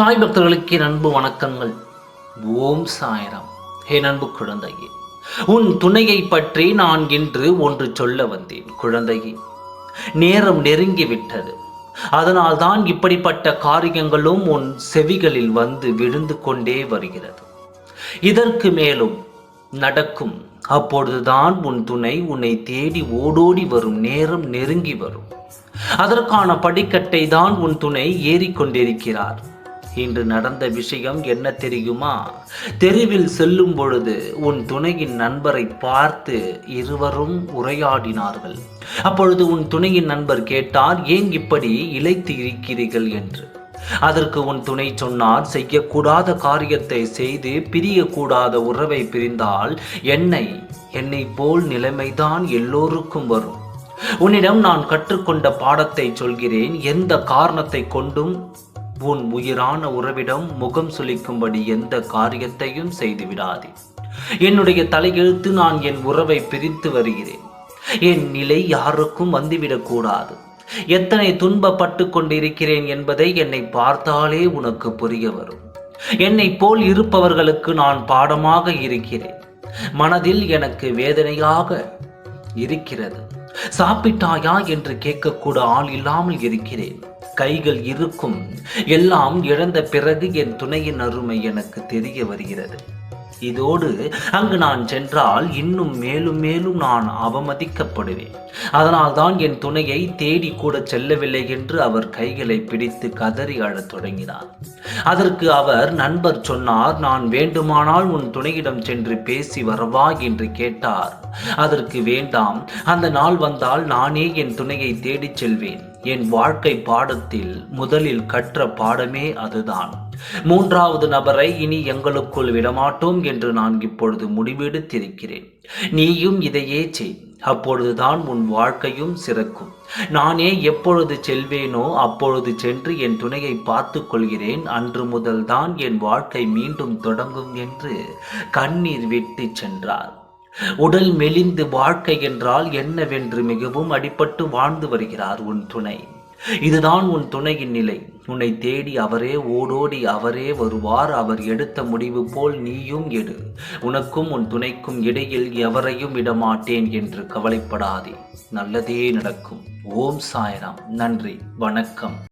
சாய் பக்தர்களுக்கு அன்பு வணக்கங்கள். ஓம் சாயரம். ஹே அன்பு குழந்தையே உன் துணையை பற்றி நான் இன்று ஒன்று சொல்ல வந்தேன் குழந்தையே. நேரம் நெருங்கி விட்டது. அதனால்தான் இப்படிப்பட்ட காரியங்களும் உன் செவிகளில் வந்து விழுந்து கொண்டே வருகிறது. இதற்கு மேலும் நடக்கும். அப்பொழுதுதான் உன் துணை உன்னை தேடி ஓடோடி வரும். நேரம் நெருங்கி வரும். அதற்கான படிக்கட்டை தான் உன் துணை ஏறிக்கொண்டிருக்கிறார். இன்று நடந்த விஷயம் என்ன தெரியுமா? தெருவில் செல்லும் பொழுது உன் துணையின் நண்பரை பார்த்து இருவரும் உரையாடினார்கள். அப்பொழுது உன் துணையின் நண்பர் கேட்டார் ஏன் இப்படி இழைத்து இருக்கிறீர்கள்? என்று. அதற்கு உன் துணை சொன்னார் செய்யக்கூடாத காரியத்தை செய்து பிரியக்கூடாத உறவை பிரிந்தால் என்னை என்னை போல் நிலைமைதான் எல்லோருக்கும் வரும். உன்னிடம் நான் கற்றுக்கொண்ட பாடத்தை சொல்கிறேன். எந்த காரணத்தை கொண்டும் உன் உயிரான உறவிடம் முகம் சுளிக்கும்படி எந்த காரியத்தையும் செய்துவிடாதே என்னுடைய தலையெழுத்து நான் என் உறவை பிரித்து வருகிறேன். என் நிலை யாருக்கும் வந்துவிடக்கூடாது எத்தனை துன்பப்பட்டு கொண்டிருக்கிறேன் என்பதை என்னை பார்த்தாலே உனக்கு புரிய வரும். என்னை போல் இருப்பவர்களுக்கு நான் பாடமாக இருக்கிறேன். மனதில் எனக்கு வேதனையாக இருக்கிறது. சாப்பிட்டாயா என்று கேட்கக்கூட ஆள் இல்லாமல் இருக்கிறேன். கைகள் இருக்கும். எல்லாம் இழந்த பிறகு என் துணையின் அருமை எனக்கு தெரிய வருகிறது. இதோடு அங்கு நான் சென்றால் இன்னும் மேலும் மேலும் நான் அவமதிக்கப்படுவேன். அதனால்தான் என் துணையை தேடி கூட செல்லவில்லை என்று அவர் கைகளை பிடித்து கதறி அழத் தொடங்கினார். அதற்கு அவர் நண்பர் சொன்னார் நான் வேண்டுமானால் உன் துணையிடம் சென்று பேசி வரவா? என்று கேட்டார். அதற்கு வேண்டாம். அந்த நாள் வந்தால் நானே என் துணையை தேடிச் செல்வேன். என் வாழ்க்கை பாடத்தில் முதலில் கற்ற பாடமே அதுதான். மூன்றாவது நபரை இனி எங்களுக்குள் விடமாட்டோம் என்று நான் இப்பொழுது முடிவெடுத்திருக்கிறேன். நீயும் இதையே செய். அப்பொழுதுதான் உன் வாழ்க்கையும் சிறக்கும். நானே எப்பொழுது செல்வேனோ அப்பொழுது சென்று என் துணையை பார்த்து கொள்கிறேன் அன்று முதல்தான் என் வாழ்க்கை மீண்டும் தொடங்கும் என்று கண்ணீர் விட்டு சென்றார். உடல் மெலிந்து வாழ்க்கை என்றால் என்னவென்று மிகவும் அடிபட்டு வாழ்ந்து வருகிறார் உன் துணை. இதுதான் உன் துணையின் நிலை. உன்னை தேடி அவரே ஓடோடி அவரே வருவார். அவர் எடுத்த முடிவு போல் நீயும் எடு. உனக்கும் உன் துணைக்கும் இடையில் எவரையும் விடமாட்டேன் என்று கவலைப்படாதே. நல்லதே நடக்கும். ஓம் சாய்ராம். நன்றி. வணக்கம்.